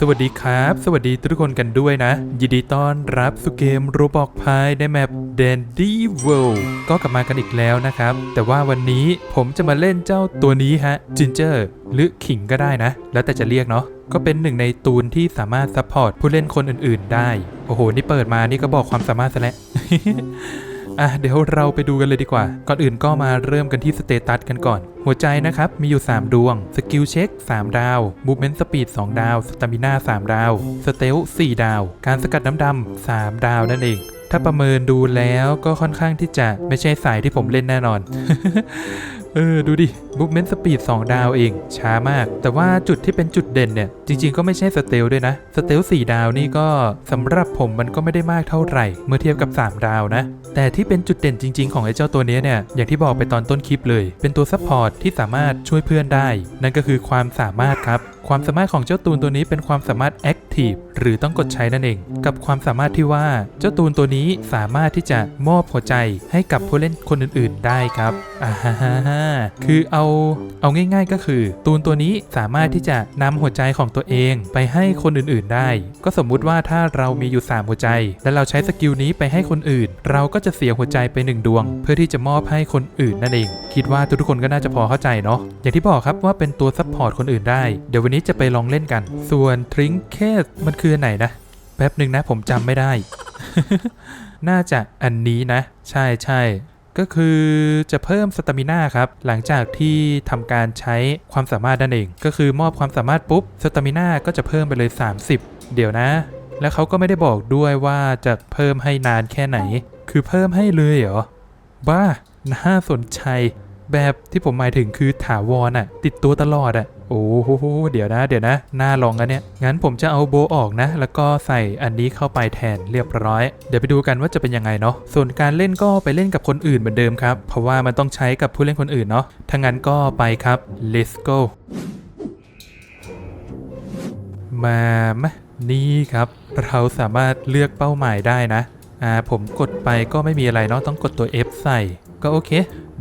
สวัสดีครับ สวัสดีทุกคนกันด้วยนะ ยินดีต้อนรับสู่เกมโรบอกพายในแมป Dandy World ก็กลับมากันอีกแล้วนะครับ แต่ว่าวันนี้ผมจะมาเล่นเจ้าตัวนี้ฮะ Ginger หรือขิงก็ได้นะ แล้วแต่จะเรียกเนาะก็เป็นหนึ่งในตูนที่สามารถซัพพอร์ตผู้เล่นคนอื่นๆได้ โอ้โห นี่เปิดมานี่ก็บอกความสามารถซะแล้ว อะเดี๋ยวเราไปดูกันเลยดีกว่า ก่อนอื่นก็มาเริ่มกันที่สเตตัสกันก่อน หัวใจนะครับ มีอยู่ 3 ดวง สกิลเช็ค 3 ดาวมูฟเมนต์สปีด 2 ดาว สตามิน่า 3 ดาว สเตล4 ดาว การสกัดน้ำดำ3 ดาวนั่นเองถ้าประเมินดูแล้วก็ค่อนข้างที่จะไม่ใช่สายที่ผมเล่นแน่นอน เออ ดูดิมูฟเมนต์สปีด2ดาวเอง ช้ามาก แต่ว่าจุดที่เป็นจุดเด่นเนี่ย จริงๆก็ไม่ใช่สเตลด้วยนะ สเตล4ดาวนี่ก็สำหรับผมมันก็ไม่ได้มากเท่าไหร่ เมื่อเทียบกับ 3 ดาวนะ แต่ที่เป็นจุดเด่นจริง ๆ ของไอ้เจ้าตัวนี้เนี่ยอย่างที่บอกไปตอนต้นคลิปเลย เป็นตัวซัพพอร์ตที่สามารถช่วยเพื่อนได้ นั่นก็คือความสามารถครับ ความสามารถของเจ้าตูนตัวนี้เป็นความสามารถ Active หรือต้องกดใช้นั่นเอง กับความสามารถที่ว่าเจ้าตูนตัวนี้สามารถที่จะมอบหัวใจให้กับผู้เล่นคนอื่น ๆ ได้ครับอ่าฮ่าฮ่าคือเอาเอาง่าย ๆ ก็คือ ตูนตัวนี้สามารถที่จะนำหัวใจของตัวเองไปให้คนอื่น ๆ ได้ ก็สมมุติว่าถ้าเรามีอยู่ 3 หัวใจ และเราใช้สกิลนี้ไปให้คนอื่น เราก็จะเสียหัวใจไปหนึ่งดวง เพื่อที่จะมอบให้คนอื่นนั่นเอง คิดว่าทุกๆคนก็น่าจะพอเข้าใจเนาะอย่างที่บอกครับว่าเป็นตัวซัพพอร์ตคนอื่นได้ เดี๋ยววันนี้จะไปลองเล่นกัน ส่วนทริงเคสมันคืออันไหนนะ แป๊บหนึ่งนะผมจำไม่ได้ น่าจะอันนี้นะ ใช่ใช่ก็คือจะเพิ่มสตามิน่าครับ หลังจากที่ทำการใช้ความสามารถนั่นเอง ก็คือมอบความสามารถปุ๊บสตามิน่าก็จะเพิ่มไปเลย 30 เดี๋ยวนะ แล้วเขาก็ไม่ได้บอกด้วยว่าจะเพิ่มให้นานแค่ไหน คือเพิ่มให้เลยเหรอบ้าน่าสนใจ แบบที่ผมหมายถึงคือถาวรอะติดตัวตลอดอะโอ้โหเดี๋ยวนะ เดี๋ยวนะ น่าลองอันเนี้ยงั้นผมจะเอาโบออกนะ แล้วก็ใส่อันนี้เข้าไปแทนเรียบร้อย เดี๋ยวไปดูกันว่าจะเป็นยังไงเนาะ ส่วนการเล่นก็ไปเล่นกับคนอื่นเหมือนเดิมครับ เพราะว่ามันต้องใช้กับผู้เล่นคนอื่นเนาะ ถ้างั้นก็ไปครับ let's go มามนี่ครับ เราสามารถเลือกเป้าหมายได้นะ อ่า ผมกดไปก็ไม่มีอะไรเนาะ ต้องกดตัว F ใส่ ก็โอเค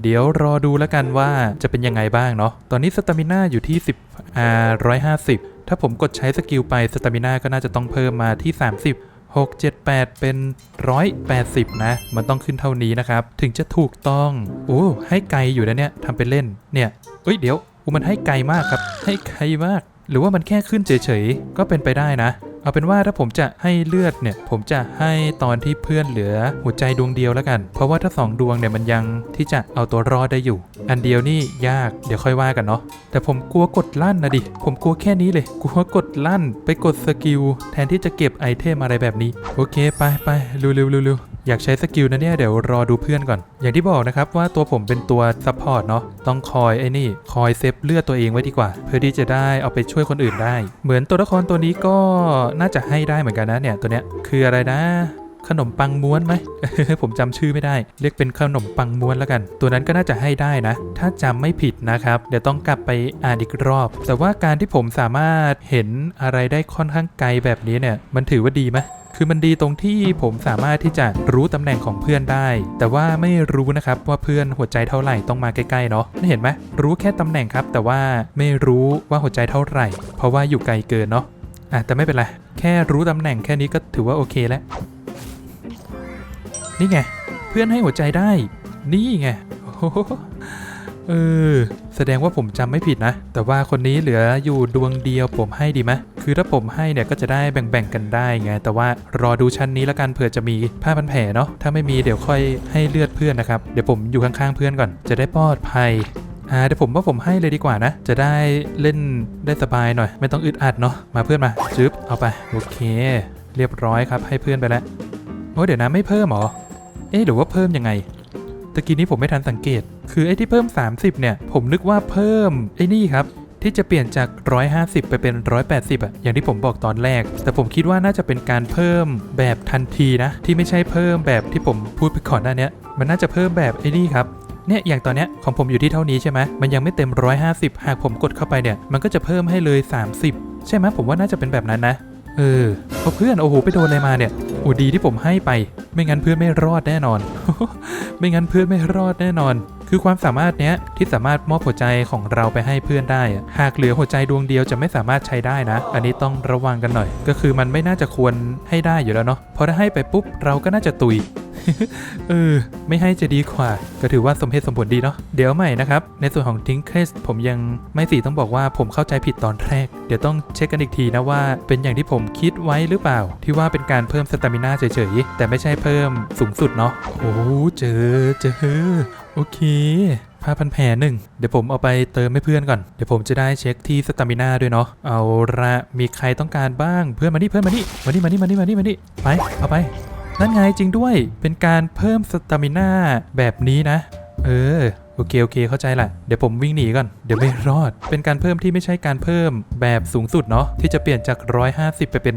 เดี๋ยวรอดูแล้วกันว่าจะเป็นยังไงบ้างเนาะ ตอนนี้สตามิน่าอยู่ที่ 10อ่า150 ถ้าผมกดใช้สกิลไปสตามิน่าก็น่าจะต้องเพิ่มมาที่ 30 6 7 8 เป็น 180 นะ มันต้องขึ้นเท่านี้นะครับ ถึงจะถูกต้อง โอ้ ให้ไกลอยู่นะเนี่ยทำเป็นเล่น เนี่ย เอ้ย เดี๋ยวอุยมันให้ไกลมากครับ ให้ไกลมาก หรือว่ามันแค่ขึ้นเฉยๆ ก็เป็นไปได้นะ เอาเป็นว่าถ้าผมจะให้เลือดเนี่ย ผมจะให้ตอนที่เพื่อนเหลือหัวใจดวงเดียวแล้วกัน เพราะว่าถ้าสองดวงเนี่ยมันยังที่จะเอาตัวรอดได้อยู่ อันเดียวนี่ยากเดี๋ยวค่อยว่ากันเนาะแต่ผมกลัวกดลั่นนะดิ ผมกลัวแค่นี้เลย กลัวกดลั่น ไปกดสกิลแทนที่จะเก็บไอเทมอะไรแบบนี้ โอเคไปไปร็วเร็วเร็วเร็วอยากใช้สกิลนะเนี่ยเดี๋ยวรอดูเพื่อนก่อน อย่างที่บอกนะครับว่าตัวผมเป็นตัวซัพพอร์ตเนาะต้องคอยไอ้นี่ คอยเซฟเลือดตัวเองไว้ดีกว่า เพื่อที่จะได้เอาไปช่วยคนอื่นได้ เหมือนตัวละครตัวนี้ก็น่าจะให้ได้เหมือนกันนะเนี่ยตัวเนี้ยคืออะไรนะ ขนมปังม้วนไหม ผมจำชื่อไม่ได้ เรียกเป็นขนมปังม้วนแล้วกัน ตัวนั้นก็น่าจะให้ได้นะ ถ้าจำไม่ผิดนะครับ เดี๋ยวต้องกลับไปอ่านอีกรอบ แต่ว่าการที่ผมสามารถเห็นอะไรได้ค่อนข้างไกลแบบนี้เนี่ย มันถือว่าดีไหมคือมันดีตรงที่ผมสามารถที่จะรู้ตำแหน่งของเพื่อนได้ แต่ว่าไม่รู้นะครับว่าเพื่อนหัวใจเท่าไหร่ต้องมาใกล้ๆเนาะนี่เห็นไหมรู้แค่ตำแหน่งครับ แต่ว่าไม่รู้ว่าหัวใจเท่าไหร่ เพราะว่าอยู่ไกลเกินเนาะ อะแต่ไม่เป็นไร แค่รู้ตำแหน่งแค่นี้ก็ถือว่าโอเคแล้ว นี่ไง เพื่อนให้หัวใจได้ นี่ไงโอ้โเออ แสดงว่าผมจำไม่ผิดนะ แต่ว่าคนนี้เหลืออยู่ดวงเดียวผมให้ดีไหมคือถ้าผมให้เนี่ยก็จะได้แบ่งๆกันได้ไง แต่ว่ารอดูชั้นนี้แล้วกันเผื่อจะมีผ้าพันแผลเนาะ ถ้าไม่มีเดี๋ยวค่อยให้เลือดเพื่อนนะครับ เดี๋ยวผมอยู่ข้างๆเพื่อนก่อน จะได้ปลอดภัย อ่าเดี๋ยวผมว่าผมให้เลยดีกว่านะ จะได้เล่นได้สบายหน่อย ไม่ต้องอึดอัดเนาะมาเพื่อนมาจึ๊บเอาไปโอเค เรียบร้อยครับให้เพื่อนไปแล้วโอ้เดี๋ยวนะไม่เพิ่มหรอเอ๊ะหรือว่าเพิ่มยังไงตะกี้นี้ผมไม่ทันสังเกต คือไอ้ที่เพิ่ม 30 เนี่ย ผมนึกว่าเพิ่มไอ้นี่ครับ ที่จะเปลี่ยนจาก 150 ไปเป็น 180อะอย่างที่ผมบอกตอนแรก แต่ผมคิดว่าน่าจะเป็นการเพิ่มแบบทันทีนะ ที่ไม่ใช่เพิ่มแบบที่ผมพูดไปก่อนหน้านี้มันน่าจะเพิ่มแบบไอ้นี่ครับ เนี่ยอย่างตอนเนี้ยของผมอยู่ที่เท่านี้ใช่ไหมมันยังไม่เต็ม 150 หากผมกดเข้าไปเนี่ยมันก็จะเพิ่มให้เลย 30 ใช่ไหมผมว่าน่าจะเป็นแบบนั้นนะเออเอาเพื่อนโอ้โหไปโดนอะไรมาเนี่ยโอ้ดีที่ผมให้ไป ไม่งั้นเพื่อนไม่รอดแน่นอน ไม่งั้นเพื่อนไม่รอดแน่นอน คือความสามารถเนี้ยที่สามารถมอบหัวใจของเราไปให้เพื่อนได้ หากเหลือหัวใจดวงเดียวจะไม่สามารถใช้ได้นะ อันนี้ต้องระวังกันหน่อย ก็คือมันไม่น่าจะควรให้ได้อยู่แล้วเนาะพอถ้าให้ไปปุ๊บเราก็น่าจะตุย เออ ไม่ให้จะดีกว่า ก็ถือว่าสมเหตุสมผลดีเนาะ เดี๋ยวใหม่นะครับ ในส่วนของทิงเคสผมยังไม่สิต้องบอกว่าผมเข้าใจผิดตอนแรก เดี๋ยวต้องเช็คกันอีกทีนะว่า เป็นอย่างที่ผมคิดไว้หรือเปล่า ที่ว่าเป็นการเพิ่มสตามิน่าเฉยๆ แต่ไม่ใช่เพิ่มสูงสุดเนาะ โอ้เจอเจอ โอเคผ้าพันแผลหนึ่งเดี๋ยวผมเอาไปเติมให้เพื่อนก่อน เดี๋ยวผมจะได้เช็คที่สตามิน่าด้วยเนาะ เอาละมีใครต้องการบ้าง เพื่อนมานี่เพื่อนมานี่มานี่มานี่มานี่มานี่มานี่ไป เอาไป นั่นไงจริงด้วย เป็นการเพิ่มสตามิน่าแบบนี้นะ เออ โอเค โอเค เข้าใจละเดี๋ยวผมวิ่งหนีก่อน เดี๋ยวไม่รอด เป็นการเพิ่มที่ไม่ใช่การเพิ่มแบบสูงสุดเนาะ ที่จะเปลี่ยนจาก 150 ไปเป็น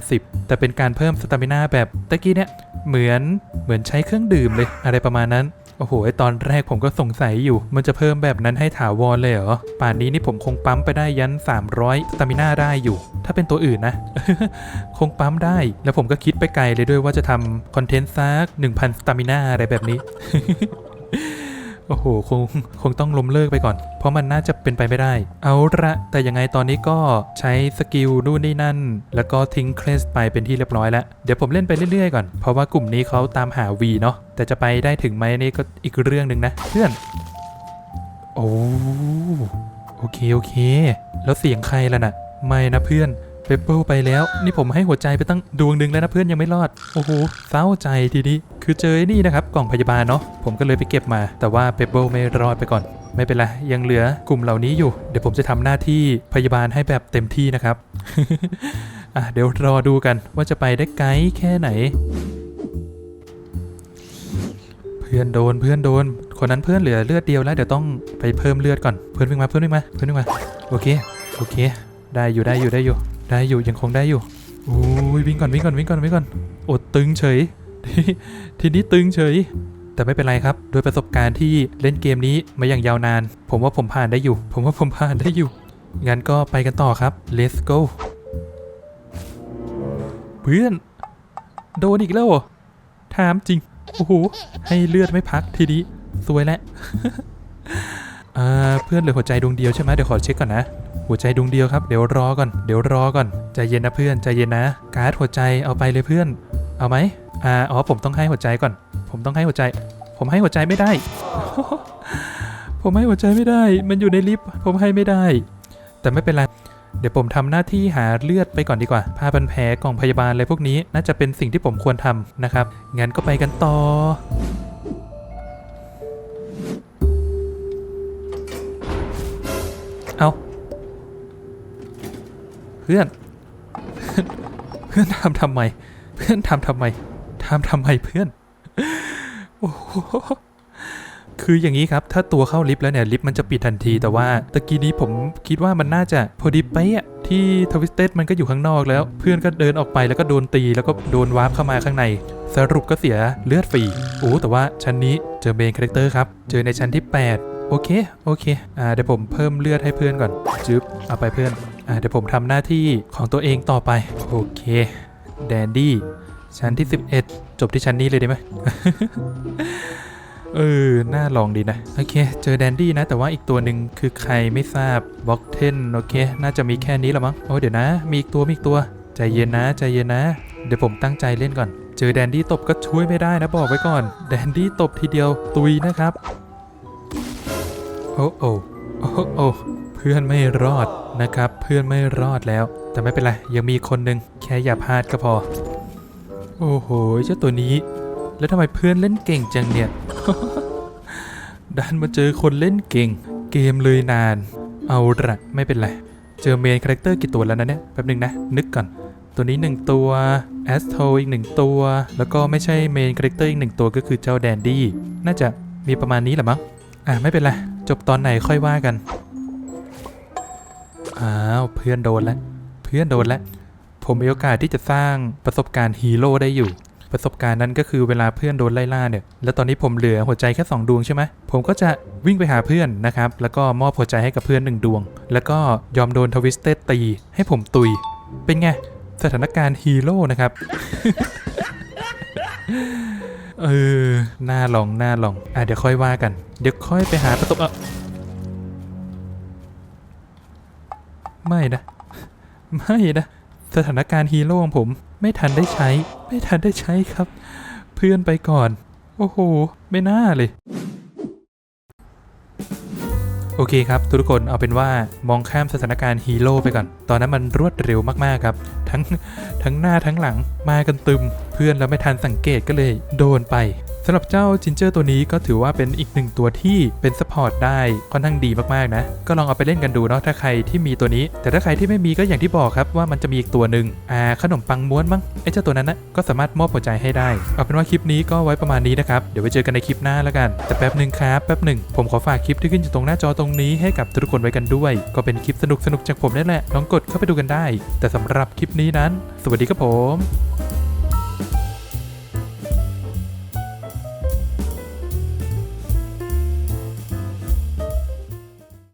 180 แต่เป็นการเพิ่มสตามิน่าแบบตะกี้เนี่ย เหมือน เหมือนใช้เครื่องดื่มเลย อะไรประมาณนั้น โอ้โหตอนแรกผมก็สงสัยอยู่ มันจะเพิ่มแบบนั้นให้ถาวรเลยเหรอ ป่านนี้นี่ผมคงปั๊มไปได้ยัน 300สตามิน่าได้อยู่ ถ้าเป็นตัวอื่นนะ คงปั๊มได้ แล้วผมก็คิดไปไกลเลยด้วยว่าจะทำคอนเทนต์ซัก1,000สตามิน่าอะไรแบบนี้ โอ้โหคงคงต้องล้มเลิกไปก่อน เพราะมันน่าจะเป็นไปไม่ได้ เอาละแต่ยังไงตอนนี้ก็ใช้สกิลนู่นนี่นั่น แล้วก็ทิ้งเครสไปเป็นที่เรียบร้อยแล้ว เดี๋ยวผมเล่นไปเรื่อยๆก่อน เพราะว่ากลุ่มนี้เขาตามหาวีเนาะแต่จะไปได้ถึงไหมนี่ก็อีกเรื่องหนึ่งนะ เพื่อน โอ้โอเคโอเค แล้วเสียงใครล่ะน่ะ ไม่นะเพื่อน เปเปิลไปแล้ว นี่ผมให้หัวใจไปตั้งดวงหนึ่งแล้วนะเพื่อนยังไม่รอด โอ้โหเศร้าใจทีนี้ คือเจอไอ้นี่นะครับ กล่องพยาบาลเนาะผมก็เลยไปเก็บมา แต่ว่าเปเปิลไม่รอดไปก่อน ไม่เป็นไร ยังเหลือกลุ่มเหล่านี้อยู่ เดี๋ยวผมจะทำหน้าที่พยาบาลให้แบบเต็มที่นะครับอะเดี๋ยวรอดูกันว่าจะไปได้ไกลแค่ไหน เพื่อนโดนเพื่อนโดน คนนั้นเพื่อนเหลือเลือดเดียวแล้วเดี๋ยวต้องไปเพิ่มเลือดก่อนเพื่อนวิ่งมาเพื่อนวิ่งมาเพื่อนวิ่งมาโอเคโอเค ได้อยู่ได้อยู่ได้อยู่ ได้อยู่ยังคงได้อยู่โอ้ยวิ่งก่อนวิ่งก่อนวิ่งก่อนวิ่งก่อนอดตึงเฉย ทีนี้ตึงเฉย แต่ไม่เป็นไรครับ โดยประสบการณ์ที่เล่นเกมนี้มาอย่างยาวนาน ผมว่าผมผ่านได้อยู่ ผมว่าผมผ่านได้อยู่ งั้นก็ไปกันต่อครับ let's go เพื่อน โดนอีกแล้วเหรอถามจริง โอ้โห ให้เลือดไม่พักทีนี้ สวยแล้ว เพื่อนเหลือหัวใจดวงเดียวใช่ไหมเดี๋ยวขอเช็คก่อนนะ หัวใจดวงเดียวครับ เดี๋ยวรอก่อน เดี๋ยวรอก่อน ใจเย็นนะเพื่อน ใจเย็นนะ การ์ดหัวใจเอาไปเลยเพื่อน เอาไหมอ่า อ๋อ ผมต้องให้หัวใจก่อน ผมต้องให้หัวใจ ผมให้หัวใจไม่ได้ ผมให้หัวใจไม่ได้ มันอยู่ในลิฟต์ ผมให้ไม่ได้ แต่ไม่เป็นไร เดี๋ยวผมทำหน้าที่หาเลือดไปก่อนดีกว่า ผ้าพันแผลกล่องพยาบาลอะไรพวกนี้ น่าจะเป็นสิ่งที่ผมควรทำนะครับ งั้นก็ไปกันต่อ พื่อน เพื่อนทำทำไม เพื่อนทำทำไมทำทำไมเพื่อนโอ้โหคืออย่างนี้ครับ ถ้าตัวเข้าลิฟต์แล้วเนี่ยลิฟต์มันจะปิดทันที แต่ว่าตะกี้นี้ผมคิดว่ามันน่าจะพอดีไปะที่ทวิสเต็ดมันก็อยู่ข้างนอกแล้ว เพื่อนก็เดินออกไปแล้วก็โดนตีแล้วก็โดนวาร์ปเข้ามาข้างใน สรุปก็เสียเลือดฟรีโอ้แต่ว่าชั้นนี้เจอเมนคาแรคเตอร์ครับ เจอในชั้นที่ 8 โอเค โอเค อ่าเดี๋ยวผมเพิ่มเลือดให้เพื่อนก่อน จึ๊บเอาไปเพื่อน เดี๋ยวผมทำหน้าที่ของตัวเองต่อไป โอเคแดนดี้ชั้นที่ 11 จบที่ชั้นนี้เลยได้ไหมเออ น่าลองดีนะ โอเค เจอแดนดี้นะ แต่ว่าอีกตัวหนึ่งคือใครไม่ทราบบ็อกเทน โอเค น่าจะมีแค่นี้ละมั้ง โอ้ เดี๋ยวนะ มีอีกตัว มีอีกตัว ใจเย็นนะ ใจเย็นนะ เดี๋ยวผมตั้งใจเล่นก่อน เจอแดนดี้ตบก็ช่วยไม่ได้นะ บอกไว้ก่อน แดนดี้ตบทีเดียว ตุยนะครับ โอ้โอ้โอ้โอ้เพื่อนไม่รอด นะครับ เพื่อนไม่รอดแล้ว แต่ไม่เป็นไร ยังมีคนหนึ่งแค่อย่าพลาดก็พอ โอ้โหเจ้าตัวนี้ แล้วทำไมเพื่อนเล่นเก่งจังเนี่ยดันมาเจอคนเล่นเก่ง เกมเลยนาน เอาละไม่เป็นไร เจอเมนคาแรคเตอร์กี่ตัวแล้วนะเนี่ยแป๊บนึงนะ นึกก่อน ตัวนี้ 1 ตัวแอสโทอีก 1 ตัว แล้วก็ไม่ใช่เมนคาแรคเตอร์อีก 1 ตัวก็คือเจ้าแดนดี้น่าจะมีประมาณนี้แหละมั้งอะไม่เป็นไร จบตอนไหนค่อยว่ากัน อ้าวเพื่อนโดนแล้วเพื่อนโดนแล้วผมมีโอกาสที่จะสร้างประสบการณ์ฮีโร่ได้อยู่ ประสบการณ์นั้นก็คือเวลาเพื่อนโดนไล่ล่าเนี่ย แล้วตอนนี้ผมเหลือหัวใจแค่2ดวงใช่ไหมผมก็จะวิ่งไปหาเพื่อนนะครับ แล้วก็มอบหัวใจให้กับเพื่อนหนึ่งดวง แล้วก็ยอมโดนทวิสเต็ดตีให้ผมตุย เป็นไงสถานการณ์ฮีโร่นะครับเออน่าลองน่าลอง อะเดี๋ยวค่อยว่ากัน เดี๋ยวค่อยไปหาประตูอ่ ไม่นะ ไม่นะ สถานการณ์ฮีโร่ของผมไม่ทันได้ใช้ ไม่ทันได้ใช้ครับ เพื่อนไปก่อน โอ้โห ไม่น่าเลย โอเคครับ ทุกคนเอาเป็นว่ามองข้ามสถานการณ์ฮีโร่ไปก่อน ตอนนั้นมันรวดเร็วมากๆครับ ทั้งทั้งหน้าทั้งหลังมากันตึม เพื่อนเราไม่ทันสังเกตก็เลยโดนไป สำหรับเจ้าจินเจอร์ตัวนี้ก็ถือว่าเป็นอีกหนึ่งตัวที่เป็นสปอร์ตได้ค่อนข้างดีมากๆนะ ก็ลองเอาไปเล่นกันดูเนาะถ้าใครที่มีตัวนี้ แต่ถ้าใครที่ไม่มีก็อย่างที่บอกครับว่ามันจะมีอีกตัวหนึ่งอ่าขนมปังม้วนมั้งไอ้เจ้าตัวนั้นนะก็สามารถมอบหัวใจให้ได้ เอาเป็นว่าคลิปนี้ก็ไว้ประมาณนี้นะครับ เดี๋ยวไว้เจอกันในคลิปหน้าแล้วกัน แต่แป๊บหนึ่งครับแป๊บหนึ่งผมขอฝากคลิปที่ขึ้นอยู่ตรงหน้าจอตรงนี้ให้กับทุกคนไว้กันด้วย ก็เป็นคลิปสนุกๆจากผมนี่แหละลองกดเข้าไปดูกันได้ แต่สำหรับคลิปนี้นั้น สวัสดีครับผม